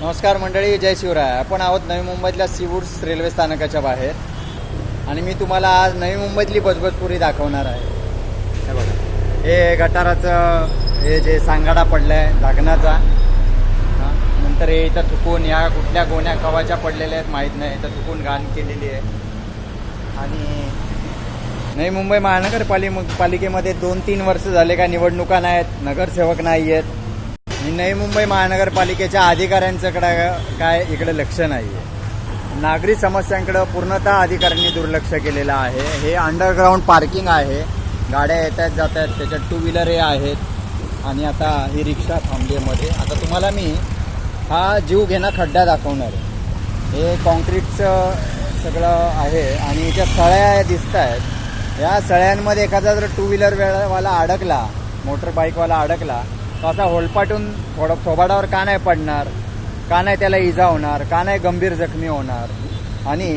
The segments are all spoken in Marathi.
नमस्कार मंडळी जय शिवराय. आपण आहोत नवी मुंबईतल्या सीवूड्स रेल्वे स्थानकाच्या बाहेर. आणि मी तुम्हाला आज नवी मुंबईतली बजबजपुरी दाखवणार आहे. हे बघा. हे गटाराचं हे जे सांगाडा पडलाय झाकणाचा हा. नंतर हे इथं चुकून या कुठल्या गोण्या कवाच्या पडलेल्या आहेत माहीत नाही. इथं चुकून घाण केलेली आहे. आणि नवी मुंबई महानगरपालि पालिकेमध्ये दोन तीन वर्ष झाले का निवडणुका नाहीत नगरसेवक नाही आहेत आणि नवी मुंबई महानगरपालिकेच्या अधिकाऱ्यांच्याकडे काय इकडे लक्ष नाही आहे नागरी समस्यांकडे पूर्णतः अधिकाऱ्यांनी दुर्लक्ष केलेलं आहे. हे अंडरग्राऊंड पार्किंग आहे. गाड्या येत आहेत जात आहेत त्याच्यात टू व्हीलर हे आहेत. आणि आता ही रिक्षा थांबलीमध्ये आता तुम्हाला मी हा जीव घेणा खड्डा दाखवणार आहे. हे कॉन्क्रीटचं सगळं आहे आणि याच्या सळ्या दिसत आहेत या सळ्यांमध्ये एखादा जर टू व्हीलर वेळवाला अडकला मोटर बाईकवाला अडकला तो असा होलपाटून थोडं थोबाडावर का नाही पडणार का नाही त्याला इजा होणार का नाही गंभीर जखमी होणार. आणि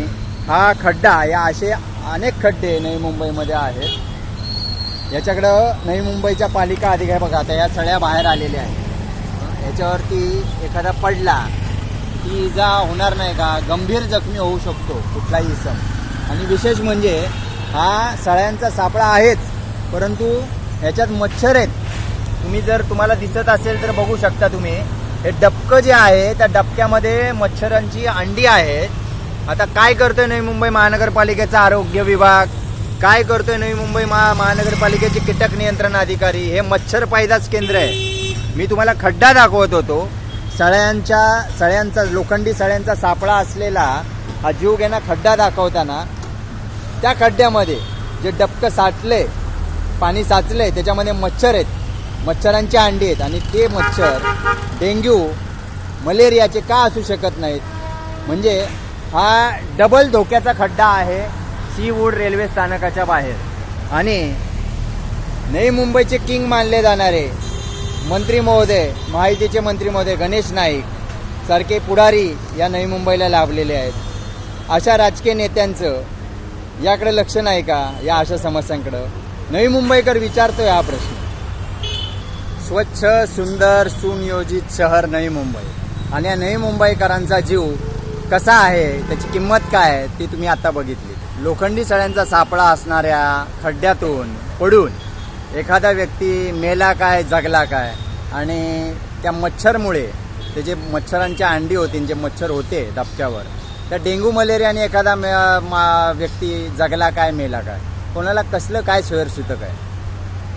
हा खड्डा या असे अनेक खड्डे नवी मुंबईमध्ये आहेत. याच्याकडं नवी मुंबईच्या पालिका अधिकारी बघा आता या सळ्या बाहेर आलेल्या आहेत. याच्यावरती एखादा पडला की इजा होणार नाही का गंभीर जखमी होऊ शकतो कुठलाही इसम आणि विशेष म्हणजे हा सळ्यांचा सापळा आहेच परंतु ह्याच्यात मच्छर आहेत. तुम्ही जर तुम्हाला दिसत असेल तर बघू शकता तुम्ही. हे डबकं जे आहे त्या डबक्यामध्ये मच्छरांची अंडी आहेत. आता काय करतोय नवी मुंबई महानगरपालिकेचा आरोग्य विभाग? काय करतोय नवी मुंबई महा महानगरपालिकेचे कीटक नियंत्रण अधिकारी? हे मच्छर पायदाच केंद्र आहे. मी तुम्हाला खड्डा दाखवत होतो. सळ्यांच्या सळ्यांचा लोखंडी सळ्यांचा सापळा असलेला हा जीव घेणा खड्डा दाखवताना त्या खड्ड्यामध्ये जे डबकं साठले पाणी साचले त्याच्यामध्ये मच्छर आहेत. मच्छरांचे अंडे आहेत आणि ते मच्छर डेंग्यू मलेरियाचे का असू शकत नाहीत? म्हणजे हा डबल धोक्याचा खड्डा आहे सी वूड रेल्वे स्थानकाच्या बाहेर. आणि नवी मुंबईचे किंग मानले जाणारे मंत्री महोदय माहितीचे मंत्री महोदय गणेश नाईक सारखे पुढारी या नवी मुंबईला लाभलेले आहेत. अशा राजकीय नेत्यांचं याकडे लक्ष नाही का? या अशा समस्यांकडं. नवी मुंबईकर विचारतोय हा प्रश्न. स्वच्छ सुंदर सुनियोजित शहर नवी मुंबई. आणि या नवी मुंबईकरांचा जीव कसा आहे त्याची किंमत काय आहे ती तुम्ही आता बघितली. लोखंडी सळ्यांचा सापळा असणाऱ्या खड्ड्यातून पडून एखादा व्यक्ती मेला काय जगला काय आणि त्या मच्छरमुळे ते जे मच्छरांच्या अंडी होती जे मच्छर होते डबक्यावर त्या डेंग्यू मलेरियाने एखादा मे मा- व्यक्ती जगला काय मेला काय कोणाला कसलं काय सोयरसूतक आहे?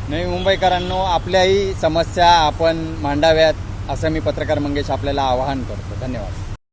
नवी मुंबईकरांनो आपल्याही समस्या आपण मांडाव्यात असं मी पत्रकार मंगेश आपल्याला आवाहन करतो. धन्यवाद.